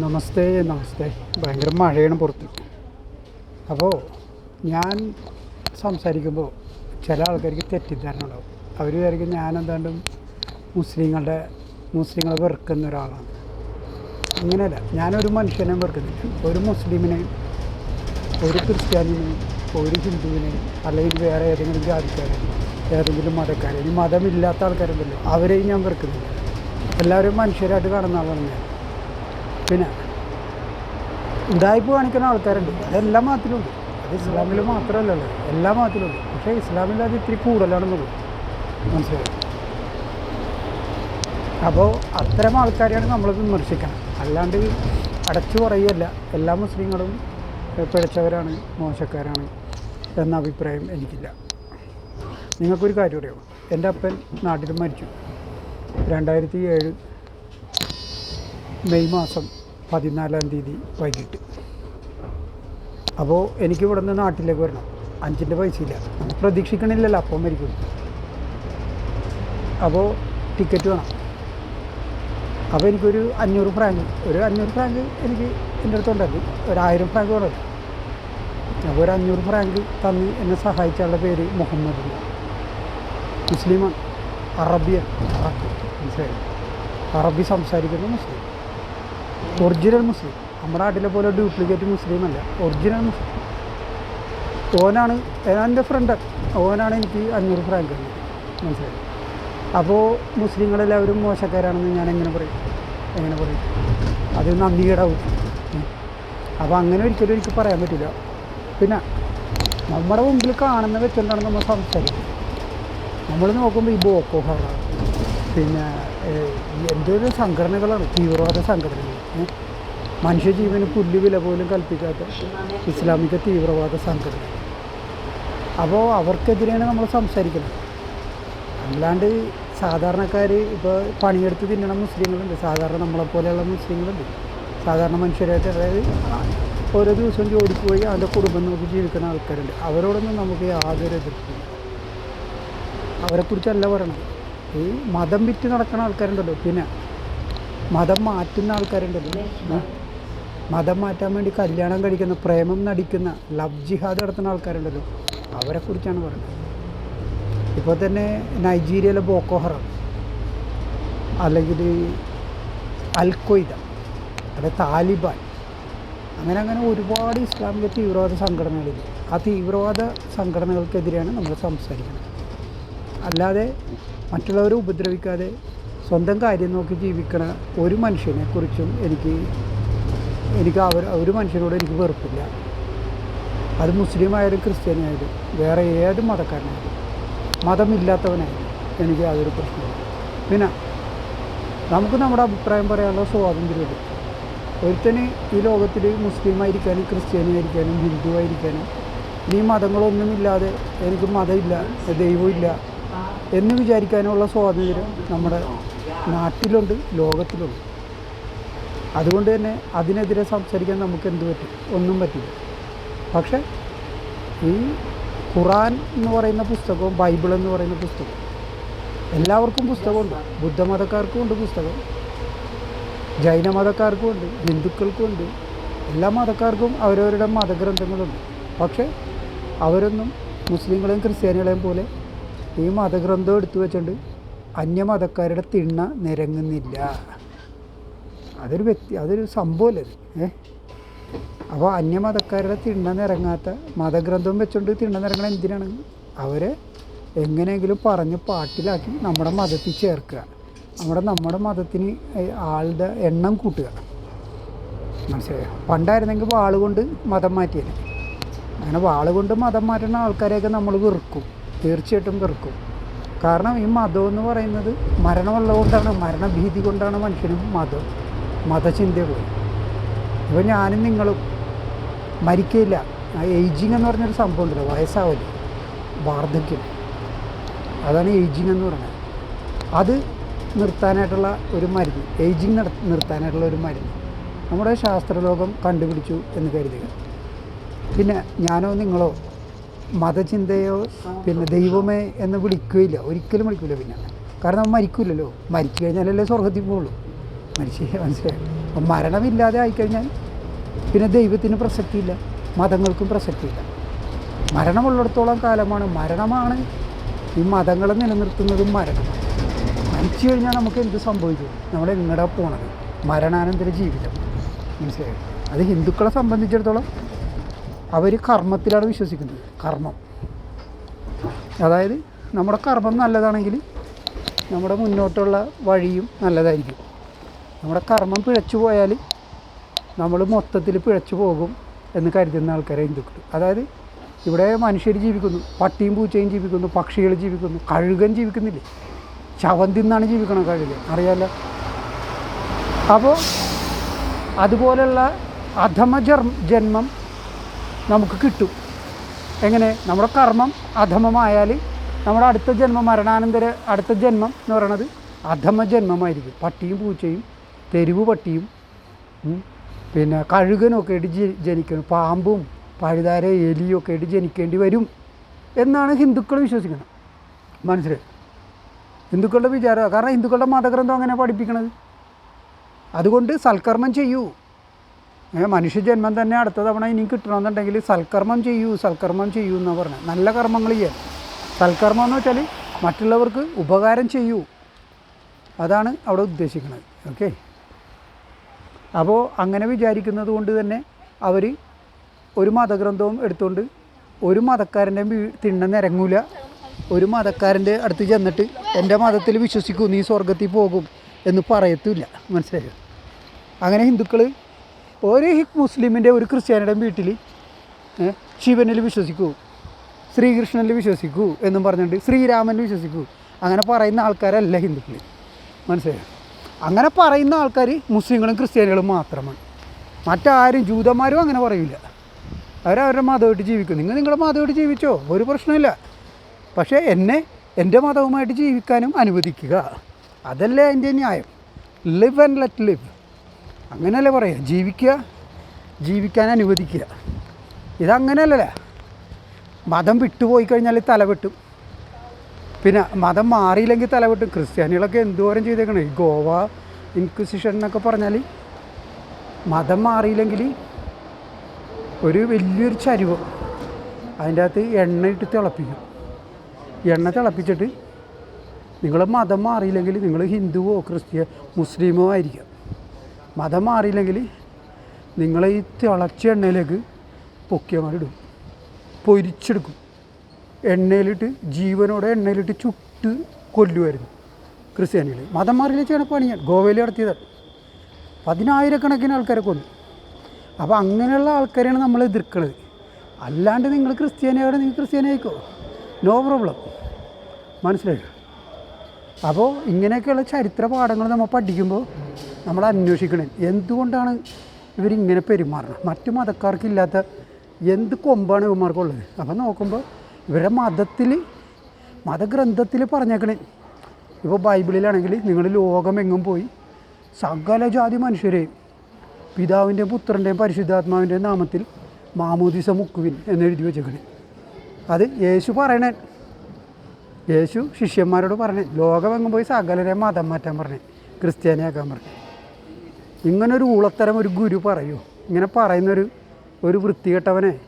നമസ്തേ നമസ്തേ. ഭയങ്കര മഴയാണ് പുറത്ത്. അപ്പോൾ ഞാൻ സംസാരിക്കുമ്പോൾ ചില ആൾക്കാർക്ക് തെറ്റിദ്ധാരണ ഉണ്ടാവും അവർ വിചാരിക്കും ഞാൻ എന്താണ്ടും മുസ്ലിങ്ങളുടെ മുസ്ലിങ്ങളെ വെറുക്കുന്ന ഒരാളാണ്. അങ്ങനെയല്ല. ഞാനൊരു മനുഷ്യനെ വെറുക്കുന്നില്ല. ഒരു മുസ്ലിമിനെയും ഒരു ക്രിസ്ത്യാനിനെയും ഒരു ഹിന്ദുവിനെയും അല്ലെങ്കിൽ വേറെ ഏതെങ്കിലും ജാതിക്കാരെ ഏതെങ്കിലും മതക്കാരെ ഇനി മതമില്ലാത്ത ആൾക്കാരുണ്ടല്ലോ. അവരെയും ഞാൻ വെറുക്കുന്നില്ല. എല്ലാവരും മനുഷ്യരായിട്ട് കാണുന്ന ആളാണ് ഞാൻ. പിന്നെ ഉടായ്പ കാണിക്കുന്ന ആൾക്കാരുണ്ട്. അതെല്ലാം മാത്രമുണ്ട് അത് ഇസ്ലാമിൽ മാത്രമല്ലല്ലോ എല്ലാ മതത്തിലുണ്ട് പക്ഷേ ഇസ്ലാമിൽ അത് ഇത്തിരി കൂടുതലാണെന്നുള്ളൂ മനസ്സിലായി? അപ്പോൾ അത്തരം ആൾക്കാരെയാണ് നമ്മൾ വിമർശിക്കണം. അല്ലാണ്ട് അടച്ചു പറയുകയല്ല. എല്ലാ മുസ്ലിങ്ങളും പിഴച്ചവരാണ് മോശക്കാരാണ് എന്ന അഭിപ്രായം എനിക്കില്ല. നിങ്ങൾക്കൊരു കാര്യം അറിയാമോ? എന്റെ അപ്പൻ നാട്ടിൽ മരിച്ചു. രണ്ടായിരത്തി ഏഴ് മെയ് മാസം പതിനാലാം തീയതി വൈകിട്ട്. അപ്പോൾ എനിക്ക് ഇവിടെ നിന്ന് നാട്ടിലേക്ക് വരണം. അഞ്ചിന്റെ പൈസയില്ല. നമ്മൾ പ്രതീക്ഷിക്കണില്ലല്ലോ അപ്പം മരിക്കും. അപ്പോൾ ടിക്കറ്റ് വേണം. അപ്പോൾ എനിക്കൊരു അഞ്ഞൂറ് ഫ്രാങ്ക് ഒരു അഞ്ഞൂറ് ഫ്രാങ്ക് എനിക്ക് എന്റെ അടുത്തുണ്ടായിരുന്നു ഒരു ആയിരം ഫ്രാങ്ക് വേണം അപ്പോൾ ഒരു അഞ്ഞൂറ് ഫ്രാങ്ക് തന്ന് എന്നെ സഹായിച്ച ആളുടെ പേര് മുഹമ്മദ്. മുസ്ലിമാണ്. അറബിയാണ്. മനസ്സിലായി? അറബി സംസാരിക്കുന്ന മുസ്ലിം. ഒറിജിനൽ മുസ്ലിം. നമ്മുടെ നാട്ടിലെ പോലെ ഡ്യൂപ്ലിക്കേറ്റ് മുസ്ലിം അല്ല. ഒറിജിനൽ മുസ്ലിം. ഓനാണ് എന്റെ ഫ്രണ്ട് ഓനാണ് എനിക്ക് അഞ്ഞൂറ് ഫ്രാങ്ക് മനസ്സിലായി? അപ്പോൾ മുസ്ലിങ്ങളെല്ലാവരും മോശക്കാരാണെന്ന് ഞാൻ എങ്ങനെ പറയും? എങ്ങനെ പറയും? അത് നന്ദികേടാവും. അപ്പോൾ അങ്ങനെ ഒരിക്കലും എനിക്ക് പറയാൻ പറ്റില്ല. പിന്നെ നമ്മുടെ മുമ്പിൽ കാണുന്ന വെച്ചുകൊണ്ടാണ് നമ്മൾ സംസാരിക്കുന്നത്. നമ്മൾ നോക്കുമ്പോൾ ഈ ബോക്കോ ഹറ പിന്നെ എന്തൊരു സംഘടനകളാണ്? തീവ്രവാദ സംഘടനകൾ. മനുഷ്യജീവന് പുല്ല് വില പോലും കൽപ്പിക്കാത്ത ഇസ്ലാമിക തീവ്രവാദ സംഘടന. അപ്പോൾ അവർക്കെതിരെയാണ് നമ്മൾ സംസാരിക്കുന്നത്. അല്ലാണ്ട് സാധാരണക്കാർ ഇപ്പോൾ പണിയെടുത്ത് തിന്നണ മുസ്ലിങ്ങളുണ്ട്. സാധാരണ നമ്മളെപ്പോലെയുള്ള മുസ്ലിങ്ങളുണ്ട്. സാധാരണ മനുഷ്യരായിട്ട് അതായത് ഓരോ ദിവസവും ജോലിക്ക് പോയി അവന്റെ കുടുംബം നോക്കി ജീവിക്കുന്ന ആൾക്കാരുണ്ട്. അവരോടൊന്നും നമുക്ക് യാതൊരു എതിർപ്പില്ല അവരെക്കുറിച്ചല്ല പറയണം ഈ മതം വിറ്റ് നടക്കുന്ന ആൾക്കാരുണ്ടല്ലോ. പിന്നെ മതം മാറ്റുന്ന ആൾക്കാരുണ്ടല്ലോ. ഏ? മതം മാറ്റാൻ വേണ്ടി കല്യാണം കഴിക്കുന്ന പ്രേമം നടിക്കുന്ന ലവ് ജിഹാദ് നടത്തുന്ന ആൾക്കാരുണ്ടല്ലോ. അവരെ കുറിച്ചാണ് പറയുന്നത്. ഇപ്പോൾ തന്നെ നൈജീരിയയിലെ ബോക്കോ ഹറാം അല്ലെങ്കിൽ അൽ ഖ്വയ്ദ അല്ലെ താലിബാൻ അങ്ങനെ അങ്ങനെ ഒരുപാട് ഇസ്ലാമിക തീവ്രവാദ സംഘടനകളില്ല ആ തീവ്രവാദ സംഘടനകൾക്കെതിരെയാണ് നമ്മൾ സംസാരിക്കുന്നത്. അല്ലാതെ മറ്റുള്ളവരെ ഉപദ്രവിക്കാതെ സ്വന്തം കാര്യം നോക്കി ജീവിക്കണ ഒരു മനുഷ്യനെ കുറിച്ചും എനിക്ക് എനിക്ക് അവർ ഒരു മനുഷ്യനോട് എനിക്ക് വെറുപ്പില്ല. അത് മുസ്ലിം ആയാലും ക്രിസ്ത്യാനി ആയാലും വേറെ ഏത് മതക്കാരനായാലും മതമില്ലാത്തവനായാലും എനിക്ക് അതൊരു പ്രശ്നമില്ല പിന്നെ നമുക്ക് നമ്മുടെ അഭിപ്രായം പറയാനുള്ള സ്വാതന്ത്ര്യമുണ്ട് ഒരുത്തന് ഈ ലോകത്തിൽ മുസ്ലിം ആയിരിക്കാനും ക്രിസ്ത്യാനി ആയിരിക്കാനും ഹിന്ദു ആയിരിക്കാനും ഇനി മതങ്ങളൊന്നുമില്ലാതെ എനിക്ക് മതമില്ല ദൈവമില്ല എന്ന് വിചാരിക്കാനുള്ള സ്വാതന്ത്ര്യം നമ്മുടെ നാട്ടിലുണ്ട് ലോകത്തിലുണ്ട്. അതുകൊണ്ട് തന്നെ അതിനെതിരെ സംസാരിക്കാൻ നമുക്ക് എന്ത് പറ്റും? ഒന്നും പറ്റില്ല. പക്ഷേ ഈ ഖുറാൻ എന്ന് പറയുന്ന പുസ്തകവും ബൈബിൾ എന്ന് പറയുന്ന പുസ്തകവും എല്ലാവർക്കും പുസ്തകമുണ്ട്. ബുദ്ധമതക്കാർക്കും ഉണ്ട് പുസ്തകം. ജൈനമതക്കാർക്കും ഉണ്ട് ഹിന്ദുക്കൾക്കും ഉണ്ട്. എല്ലാ മതക്കാർക്കും അവരവരുടെ മതഗ്രന്ഥങ്ങളുണ്ട്. പക്ഷേ അവരൊന്നും മുസ്ലിങ്ങളെയും ക്രിസ്ത്യാനികളെയും പോലെ ഈ മതഗ്രന്ഥം എടുത്തു വെച്ചുകൊണ്ട് അന്യമതക്കാരുടെ തിണ്ണ നിരങ്ങുന്നില്ല. അതൊരു വ്യക്തി അതൊരു സംഭവമല്ലേ ഏ? അപ്പോൾ അന്യമതക്കാരുടെ തിണ്ണ നിറങ്ങാത്ത മതഗ്രന്ഥം വെച്ചുകൊണ്ട് തിണ്ണ നിറങ്ങണ എന്തിനാണ്? അവരെ എങ്ങനെയെങ്കിലും പറഞ്ഞ് പാട്ടിലാക്കി നമ്മുടെ മതത്തിൽ ചേർക്കുക. നമ്മുടെ നമ്മുടെ മതത്തിന് ആളുടെ എണ്ണം കൂട്ടുക. മനസ്സിലായോ? പണ്ടായിരുന്നെങ്കിൽ വാൾ കൊണ്ട് മതം മാറ്റിയത് അങ്ങനെ വാൾ കൊണ്ട് മതം മാറ്റുന്ന ആൾക്കാരെയൊക്കെ നമ്മൾ വെറുക്കും. തീർച്ചയായിട്ടും വെറുക്കും. കാരണം ഈ മതം എന്ന് പറയുന്നത് മരണമുള്ളതുകൊണ്ടാണ് മരണഭീതി കൊണ്ടാണ് മനുഷ്യനും മതം മതചിന്തയുള്ളത് ഇപ്പോൾ ഞാനും നിങ്ങളും മരിക്കില്ല ഏജിങ് എന്ന് പറഞ്ഞൊരു സംഭവം ഉണ്ടല്ലോ വയസ്സാവില്ല വാർദ്ധക്യം. അതാണ് ഏജിങ് എന്ന് പറഞ്ഞത് അത് നിർത്താനായിട്ടുള്ള ഒരു മരുന്ന് ഏജിങ് നിർത്താനായിട്ടുള്ള ഒരു മരുന്ന്. നമ്മുടെ ശാസ്ത്രലോകം കണ്ടുപിടിച്ചു എന്ന് കരുതുക. പിന്നെ ഞാനോ നിങ്ങളോ മതചിന്തയോ പിന്നെ ദൈവമേ എന്ന് വിളിക്കുകയില്ല ഒരിക്കലും വിളിക്കില്ല പിന്നെ. കാരണം നമ്മൾ മരിക്കില്ലല്ലോ മരിച്ചു കഴിഞ്ഞാലല്ലേ സ്വർഗത്തിൽ പോകുള്ളൂ മരിച്ചു മനസ്സിലായി? അപ്പം മരണമില്ലാതെ ആയിക്കഴിഞ്ഞാൽ പിന്നെ ദൈവത്തിന് പ്രസക്തിയില്ല. മതങ്ങൾക്കും പ്രസക്തിയില്ല. മരണമുള്ളിടത്തോളം കാലമാണ്. മരണമാണ്. ഈ മതങ്ങളെ നിലനിർത്തുന്നതും മരണമാണ് മരിച്ചു കഴിഞ്ഞാൽ നമുക്ക് എന്ത് സംഭവിക്കും നമ്മൾ എങ്ങടെ പോണത്? മരണാനന്തര ജീവിതം. മനസ്സിലായി? അത് ഹിന്ദുക്കളെ സംബന്ധിച്ചിടത്തോളം അവർ കർമ്മത്തിലാണ് വിശ്വസിക്കുന്നത്. കർമ്മം. അതായത് നമ്മുടെ കർമ്മം നല്ലതാണെങ്കിൽ നമ്മുടെ മുന്നോട്ടുള്ള വഴിയും നല്ലതായിരിക്കും. നമ്മുടെ കർമ്മം പിഴച്ചു പോയാൽ നമ്മൾ മൊത്തത്തിൽ പിഴച്ചു പോകും എന്ന് കരുതുന്ന ആൾക്കാരെ ഹിന്ദുക്കൾ അതായത് ഇവിടെ മനുഷ്യർ ജീവിക്കുന്നു പട്ടിയും പൂച്ചയും ജീവിക്കുന്നു പക്ഷികൾ ജീവിക്കുന്നു കഴുകൻ ജീവിക്കുന്നില്ലേ? ശവം തിന്നാണ് ജീവിക്കണം കഴുകൻ. അറിയാലോ? അപ്പോൾ അതുപോലെയുള്ള അധമ ജന്മം നമുക്ക് കിട്ടും. എങ്ങനെ? നമ്മുടെ കർമ്മം അധമമായാൽ നമ്മുടെ അടുത്ത ജന്മം മരണാനന്തര അടുത്ത ജന്മം എന്ന് പറയണത് അധമ ജന്മമായിരിക്കും. പട്ടിയും പൂച്ചയും തെരുവ് പട്ടിയും പിന്നെ കഴുകനൊക്കെ ആയിട്ട് ജനിക്കണം. പാമ്പും പഴുതാര എലിയും ഒക്കെ ആയിട്ട് ജനിക്കേണ്ടി വരും എന്നാണ് ഹിന്ദുക്കൾ വിശ്വസിക്കുന്നത് മനസ്സിലായി? ഹിന്ദുക്കളുടെ വിചാരം കാരണം ഹിന്ദുക്കളുടെ മതഗ്രന്ഥം അങ്ങനെ പഠിപ്പിക്കണത്. അതുകൊണ്ട് സൽക്കർമ്മം ചെയ്യൂ. മനുഷ്യജന്മം തന്നെ അടുത്ത തവണ ഇനി കിട്ടണമെന്നുണ്ടെങ്കിൽ സൽക്കർമ്മം ചെയ്യൂ സൽക്കർമ്മം ചെയ്യൂ എന്നാണ് പറഞ്ഞത് നല്ല കർമ്മങ്ങൾ ചെയ്യാൻ. സൽക്കർമ്മം എന്ന് വെച്ചാൽ മറ്റുള്ളവർക്ക് ഉപകാരം ചെയ്യൂ. അതാണ് അവിടെ ഉദ്ദേശിക്കുന്നത്. ഓക്കെ? അപ്പോൾ അങ്ങനെ വിചാരിക്കുന്നത് കൊണ്ട് തന്നെ അവർ ഒരു മതഗ്രന്ഥവും എടുത്തുകൊണ്ട് ഒരു മതക്കാരന്റെ തിണ്ണ ഇറങ്ങൂല ഒരു മതക്കാരന്റെ അടുത്ത് ചെന്നിട്ട് എന്റെ മതത്തിൽ വിശ്വസിക്കൂ നീ സ്വർഗത്തിൽ പോകും എന്ന് പറയത്തില്ല മനസ്സിലായോ? അങ്ങനെ ഹിന്ദുക്കൾ ഒരു മുസ്ലിമിന്റെ ഒരു ക്രിസ്ത്യാനിയുടെ വീട്ടിൽ ശിവനിൽ വിശ്വസിക്കൂ ശ്രീകൃഷ്ണനിൽ വിശ്വസിക്കൂ എന്നും പറഞ്ഞിട്ട് ശ്രീരാമനിൽ വിശ്വസിക്കൂ. അങ്ങനെ പറയുന്ന ആൾക്കാരല്ല ഹിന്ദുക്കൾ മനസ്സിലായോ? അങ്ങനെ പറയുന്ന ആൾക്കാർ മുസ്ലിങ്ങളും ക്രിസ്ത്യാനികളും മാത്രമാണ്. മറ്റാരും ജൂതന്മാരും അങ്ങനെ പറയില്ല അവരവരുടെ മതമായിട്ട് ജീവിക്കും. നിങ്ങൾ നിങ്ങളുടെ മതമായിട്ട് ജീവിച്ചോ? ഒരു പ്രശ്നമില്ല. പക്ഷേ എന്നെ എന്റെ മതവുമായിട്ട് ജീവിക്കാനും അനുവദിക്കുക. അതല്ലേ അതിന്റെ ന്യായം. ലിവ് ആൻഡ് ലെറ്റ് ലിവ് അങ്ങനെയല്ലേ പറയുക ജീവിക്കുക ജീവിക്കാൻ അനുവദിക്കുക. ഇതങ്ങനെയല്ലല്ലേ? മതം വിട്ടുപോയി കഴിഞ്ഞാൽ തലവെട്ടും പിന്നെ മതം മാറിയില്ലെങ്കിൽ തലവെട്ടും ക്രിസ്ത്യാനികളൊക്കെ എന്തോരം ചെയ്തേക്കണേ? ഗോവ ഇൻക്വിസിഷൻ എന്നൊക്കെ പറഞ്ഞാൽ മതം മാറിയില്ലെങ്കിൽ ഒരു വലിയൊരു ചരിവ് അതിന്റെ അകത്ത് എണ്ണ ഇട്ട് തിളപ്പിക്കും. എണ്ണ തിളപ്പിച്ചിട്ട് നിങ്ങൾ മതം മാറിയില്ലെങ്കിൽ നിങ്ങൾ ഹിന്ദുവോ ക്രിസ്ത്യ മുസ്ലിമോ ആയിരിക്കാം. മതം മാറിയില്ലെങ്കിൽ നിങ്ങളെ ഈ തിളച്ച എണ്ണയിലേക്ക് പൊക്കിയമാരിടും പൊരിച്ചെടുക്കും. എണ്ണയിലിട്ട് ജീവനോടെ എണ്ണയിലിട്ട് ചുട്ട് കൊല്ലുമായിരുന്നു ക്രിസ്ത്യാനികൾ മതം മാറിയില്ല ചെയ്യണ പണിയാണ് ഗോവയിൽ നടത്തിയതാണ്. പതിനായിരക്കണക്കിന് ആൾക്കാരെ കൊന്നു. അപ്പോൾ അങ്ങനെയുള്ള ആൾക്കാരെയാണ് നമ്മൾ എതിർക്കുന്നത് അല്ലാണ്ട് നിങ്ങൾ ക്രിസ്ത്യാനിയാണ് നിങ്ങൾ ക്രിസ്ത്യാനിയായിക്കോ? നോ പ്രോബ്ലം മനസ്സിലായോ? അപ്പോൾ ഇങ്ങനെയൊക്കെയുള്ള ചരിത്ര പാഠങ്ങൾ നമ്മൾ പഠിക്കുമ്പോൾ നമ്മൾ അന്വേഷിക്കണം. എന്തുകൊണ്ടാണ് ഇവരിങ്ങനെ പെരുമാറണം? മറ്റു മതക്കാർക്കില്ലാത്ത എന്ത് കൊമ്പാണ് ഇവന്മാർക്കുള്ളത്? അപ്പോൾ നോക്കുമ്പോൾ ഇവരുടെ മതത്തിൽ മതഗ്രന്ഥത്തിൽ പറഞ്ഞേക്കണേ. ഇപ്പോൾ ബൈബിളിലാണെങ്കിൽ നിങ്ങൾ ലോകമെങ്ങും പോയി സകല ജാതി മനുഷ്യരെയും പിതാവിന്റെയും പുത്രന്റെയും പരിശുദ്ധാത്മാവിന്റെയും നാമത്തിൽ മാമോദിസ മുക്കുവിൻ എന്നെഴുതി വെച്ചേക്കണേ. അത് യേശു പറയണേ. യേശു ശിഷ്യന്മാരോട് പറഞ്ഞേ ലോകമെങ്ങും പോയി സകലരെ മതം മാറ്റാൻ പറഞ്ഞേ. ക്രിസ്ത്യാനിയാക്കാൻ പറഞ്ഞു. ഇങ്ങനൊരു ഊളത്തരം ഒരു ഗുരു പറയൂ. ഇങ്ങനെ പറയുന്നൊരു ഒരു വൃത്തികെട്ടവനെ.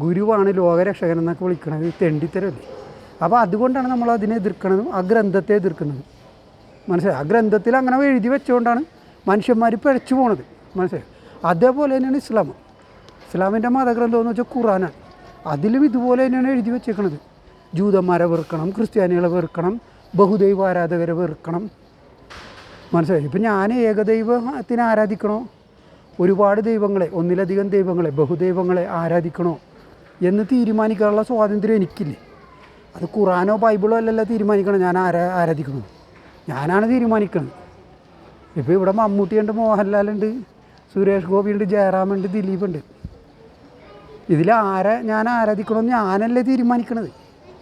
ഗുരുവാണ് ലോകരക്ഷകൻ എന്നൊക്കെ വിളിക്കണത് തെണ്ടിത്തരല്ലേ. അപ്പോൾ അതുകൊണ്ടാണ് നമ്മൾ അതിനെ എതിർക്കണതും ആ ഗ്രന്ഥത്തെ എതിർക്കുന്നതും. മനസ്സിലായി? ആ ഗ്രന്ഥത്തിൽ അങ്ങനെ എഴുതി വെച്ചുകൊണ്ടാണ് മനുഷ്യന്മാർ പിഴച്ചു പോണത്. മനസ്സിലായി? അതേപോലെ തന്നെയാണ് ഇസ്ലാം. ഇസ്ലാമിന്റെ മതഗ്രന്ഥം എന്ന് വെച്ചാൽ ഖുറാനാണ് അതിലും ഇതുപോലെ തന്നെയാണ് എഴുതി വെച്ചേക്കണത്. ജൂതന്മാരെ വെറുക്കണം ക്രിസ്ത്യാനികളെ വെറുക്കണം ബഹുദൈവ ആരാധകരെ വെറുക്കണം മനസ്സിലായി? ഇപ്പം ഞാൻ ഏകദൈവത്തിനെ ആരാധിക്കണോ? ഒരുപാട് ദൈവങ്ങളെ ഒന്നിലധികം ദൈവങ്ങളെ ബഹുദൈവങ്ങളെ ആരാധിക്കണോ എന്ന് തീരുമാനിക്കാനുള്ള സ്വാതന്ത്ര്യം എനിക്കില്ലേ? അത് ഖുറാനോ ബൈബിളോ അല്ലല്ല തീരുമാനിക്കണം ഞാൻ ആരാ ആരാധിക്കുന്നത്? ഞാനാണ് തീരുമാനിക്കുന്നത് ഇപ്പോൾ ഇവിടെ മമ്മൂട്ടിയുണ്ട് മോഹൻലാലുണ്ട് സുരേഷ് ഗോപിയുണ്ട് ജയറാമുണ്ട് ദിലീപുണ്ട്. ഇതിൽ ആരെ ഞാൻ ആരാധിക്കണമെന്ന് ഞാനല്ലേ തീരുമാനിക്കണത്?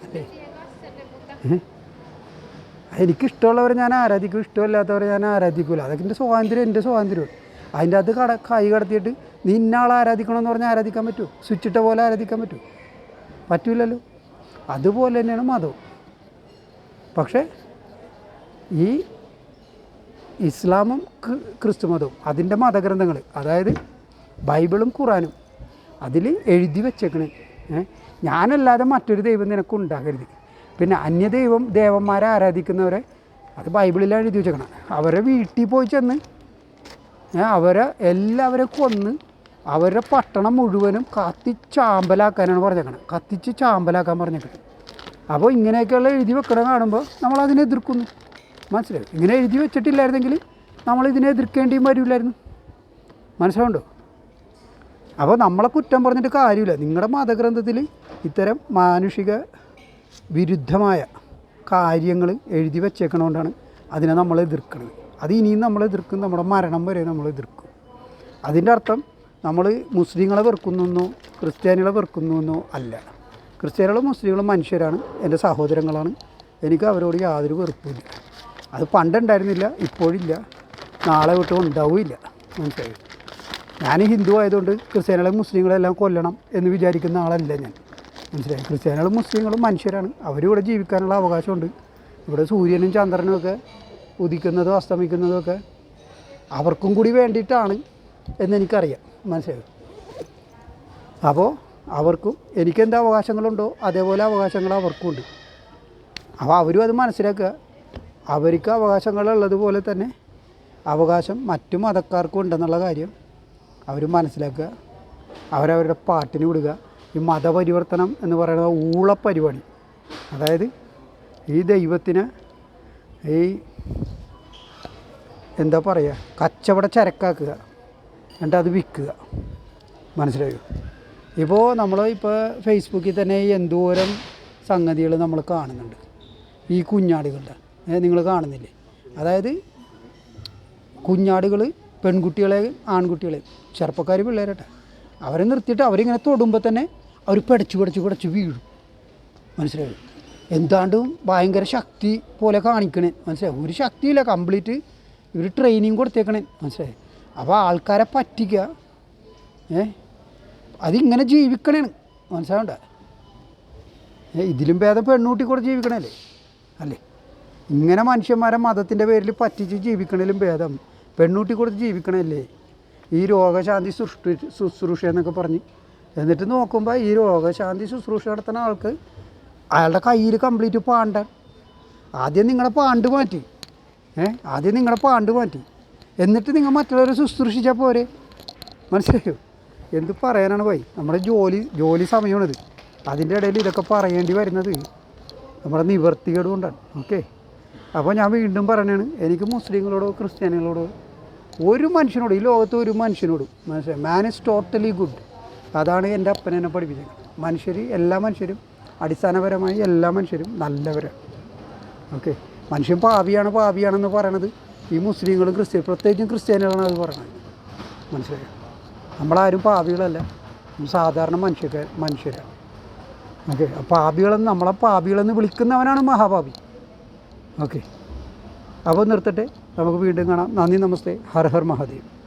അല്ലേ? എനിക്കിഷ്ടമുള്ളവരെ ഞാൻ ആരാധിക്കും ഇഷ്ടമില്ലാത്തവരെ ഞാൻ ആരാധിക്കില്ല അതൊക്കെ എന്റെ സ്വാതന്ത്ര്യം എന്റെ സ്വാതന്ത്ര്യം അതിന്റെ അത് കട കൈ കടത്തിയിട്ട് നീ ഇന്ന ആളെ ആരാധിക്കണമെന്ന് പറഞ്ഞാൽ ആരാധിക്കാൻ പറ്റുമോ സ്വിച്ചിട്ട പോലെ ആരാധിക്കാൻ പറ്റുമോ പറ്റില്ലല്ലോ അതുപോലെ തന്നെയാണ് മതവും. പക്ഷേ ഈ ഇസ്ലാമും ക്രി- ക്രിസ്തു മതവും അതിന്റെ മതഗ്രന്ഥങ്ങൾ അതായത് ബൈബിളും ഖുറാനും അതിൽ എഴുതി വെച്ചേക്കണേ. ഞാനല്ലാതെ മറ്റൊരു ദൈവം നിനക്ക് ഉണ്ടാകരുത് പിന്നെ അന്യദൈവം ദേവന്മാരെ ആരാധിക്കുന്നവരെ അത് ബൈബിളിലാണ് എഴുതി വെച്ചേക്കണം അവരെ വീട്ടിൽ പോയി ചെന്ന് അവരെ എല്ലാവരെ കൊന്ന് അവരുടെ പട്ടണം മുഴുവനും കത്തിച്ചാമ്പലാക്കാനാണ് പറഞ്ഞേക്കണത്. കത്തിച്ച് ചാമ്പലാക്കാൻ പറഞ്ഞേക്കണത്. അപ്പോൾ ഇങ്ങനെയൊക്കെയുള്ള എഴുതി വെക്കണം കാണുമ്പോൾ നമ്മൾ അതിനെ എതിർക്കുന്നു. മനസ്സിലായി? ഇങ്ങനെ എഴുതി വെച്ചിട്ടില്ലായിരുന്നെങ്കിൽ നമ്മൾ ഇതിനെ എതിർക്കേണ്ടിയും വരില്ലായിരുന്നു. മനസ്സിലാവുണ്ടോ അപ്പോൾ നമ്മളെ കുറ്റം പറഞ്ഞിട്ട് കാര്യമില്ല. നിങ്ങളുടെ മതഗ്രന്ഥത്തിൽ ഇത്തരം മാനുഷിക വിരുദ്ധമായ കാര്യങ്ങൾ എഴുതി വെച്ചേക്കണോണ്ടാണ് അതിനെ നമ്മൾ എതിർക്കുന്നത് അത് ഇനിയും നമ്മൾ എതിർക്കും നമ്മുടെ മരണം വരെ നമ്മൾ എതിർക്കും. അതിന്റെ അർത്ഥം നമ്മൾ മുസ്ലിങ്ങളെ വെറുക്കുന്നോ ക്രിസ്ത്യാനികളെ വെറുക്കുന്നോ അല്ല. ക്രിസ്ത്യാനികളും മുസ്ലിങ്ങളും മനുഷ്യരാണ് എന്റെ സഹോദരങ്ങളാണ്. എനിക്ക് അവരോട് യാതൊരു വെറുപ്പില്ല അത് പണ്ടുണ്ടായിരുന്നില്ല ഇപ്പോഴില്ല. നാളെ വിട്ടും ഉണ്ടാവില്ല മനസ്സിലായി? ഞാൻ ഹിന്ദു ആയതുകൊണ്ട് ക്രിസ്ത്യാനികളെ മുസ്ലിങ്ങളെല്ലാം കൊല്ലണം എന്ന് വിചാരിക്കുന്ന ആളല്ല ഞാൻ. മനസ്സിലായി. ക്രിസ്ത്യാനികളും മുസ്ലിങ്ങളും മനുഷ്യരാണ്. അവരിവിടെ ജീവിക്കാനുള്ള അവകാശമുണ്ട്. ഇവിടെ സൂര്യനും ചന്ദ്രനും ഒക്കെ ഉദിക്കുന്നതും അസ്തമിക്കുന്നതും ഒക്കെ അവർക്കും കൂടി വേണ്ടിയിട്ടാണ് എന്നെനിക്കറിയാം മനസ്സിലായി? അപ്പോൾ അവർക്കും എനിക്കെന്ത് അവകാശങ്ങളുണ്ടോ അതേപോലെ അവകാശങ്ങൾ അവർക്കും ഉണ്ട്. അപ്പോൾ അവരും അത് മനസ്സിലാക്കുക. അവർക്ക് അവകാശങ്ങളുള്ളതുപോലെ തന്നെ അവകാശം മറ്റു മതക്കാർക്കും ഉണ്ടെന്നുള്ള കാര്യം അവർ മനസ്സിലാക്കുക. അവരവരുടെ പാട്ടിന് വിടുക. ഈ മതപരിവർത്തനം എന്ന് പറയുന്നത് ഊളപ്പരിപാടി. അതായത് ഈ ദൈവത്തിന് ഈ എന്താ പറയുക കച്ചവട ചരക്കാക്കുക. എന്നിട്ട് അത് വിൽക്കുക. മനസ്സിലായോ? ഇപ്പോൾ നമ്മൾ ഇപ്പോൾ ഫേസ്ബുക്കിൽ തന്നെ എന്തോരം സംഗതികൾ നമ്മൾ കാണുന്നുണ്ട്. ഈ കുഞ്ഞാടുകളുടെ നിങ്ങൾ കാണുന്നില്ലേ? അതായത് കുഞ്ഞാടുകൾ പെൺകുട്ടികളെ ആൺകുട്ടികളെ ചെറുപ്പക്കാർ പിള്ളേരട്ടെ അവരെ നിർത്തിയിട്ട് അവരിങ്ങനെ തൊടുമ്പോൾ തന്നെ അവർ പിടച്ചു പിടച്ച് പിടച്ച് വീഴും. മനസ്സിലായോ? എന്താണ്ടും ഭയങ്കര ശക്തി പോലെ കാണിക്കണേ. മനസ്സിലായോ? ഒരു ശക്തിയില്ല കംപ്ലീറ്റ് ഇവർ ട്രെയിനിങ് കൊടുത്തേക്കണേ. മനസ്സിലായോ? അപ്പോൾ ആൾക്കാരെ പറ്റിക്കുക ഏ? അതിങ്ങനെ ജീവിക്കണേണ്. മനസ്സിലാവണ്ട? ഇതിലും ഭേദം പെണ്ണൂട്ടി കൂടെ ജീവിക്കണല്ലേ? അല്ലേ? ഇങ്ങനെ മനുഷ്യന്മാരെ മതത്തിന്റെ പേരിൽ പറ്റിച്ച് ജീവിക്കണേലും ഭേദം പെണ്ണൂട്ടി കൊടുത്ത് ജീവിക്കണല്ലേ? ഈ രോഗശാന്തി സൃഷ്ടി ശുശ്രൂഷ എന്നൊക്കെ പറഞ്ഞ് എന്നിട്ട് നോക്കുമ്പോൾ ഈ രോഗശാന്തി ശുശ്രൂഷ നടത്തുന്ന ആൾക്ക് അയാളുടെ കയ്യിൽ കംപ്ലീറ്റ് പാണ്ട. ആദ്യം നിങ്ങളെ പാണ്ട് മാറ്റി. ഏ? ആദ്യം നിങ്ങളെ പാണ്ട് മാറ്റി. എന്നിട്ട് നിങ്ങൾ മറ്റുള്ളവരെ ശുശ്രൂഷിച്ചാൽ പോരെ. മനസ്സിലായോ? എന്ത് പറയാനാണ് പോയി നമ്മുടെ ജോലി ജോലി സമയമാണിത്. അതിന്റെ ഇടയിൽ ഇതൊക്കെ പറയേണ്ടി വരുന്നത് നമ്മുടെ നിവർത്തികേട് കൊണ്ടാണ്. ഓക്കെ? അപ്പോൾ ഞാൻ വീണ്ടും പറയണേ എനിക്ക് മുസ്ലിങ്ങളോടോ ക്രിസ്ത്യാനികളോടോ ഒരു മനുഷ്യനോട് ഈ ലോകത്ത് ഒരു മനുഷ്യനോടും മനസ്സിലായി? മാൻ ഇസ് ടോട്ടലി ഗുഡ് അതാണ് എന്റെ അപ്പൻ എന്നെ പഠിപ്പിച്ചത്. മനുഷ്യർ എല്ലാ മനുഷ്യരും അടിസ്ഥാനപരമായി എല്ലാ മനുഷ്യരും നല്ലവരാണ് ഓക്കെ? മനുഷ്യൻ പാപിയാണ് പാവിയാണെന്ന് പറയണത് ഈ മുസ്ലിങ്ങളും ക്രിസ്ത്യ പ്രത്യേകിച്ചും ക്രിസ്ത്യാനികളാണ് അത് പറയണത്. മനസ്സിലായോ? നമ്മളാരും പാവികളല്ല സാധാരണ മനുഷ്യക്കാർ മനുഷ്യരാണ് ഓക്കെ? പാപികളെന്ന് നമ്മളെ പാപികളെന്ന് വിളിക്കുന്നവനാണ് മഹാപാപി. ഓക്കെ? അപ്പോൾ നിർത്തട്ടെ. നമുക്ക് വീണ്ടും കാണാം. നന്ദി നമസ്തേ. ഹർ ഹർ മഹാദേവ്.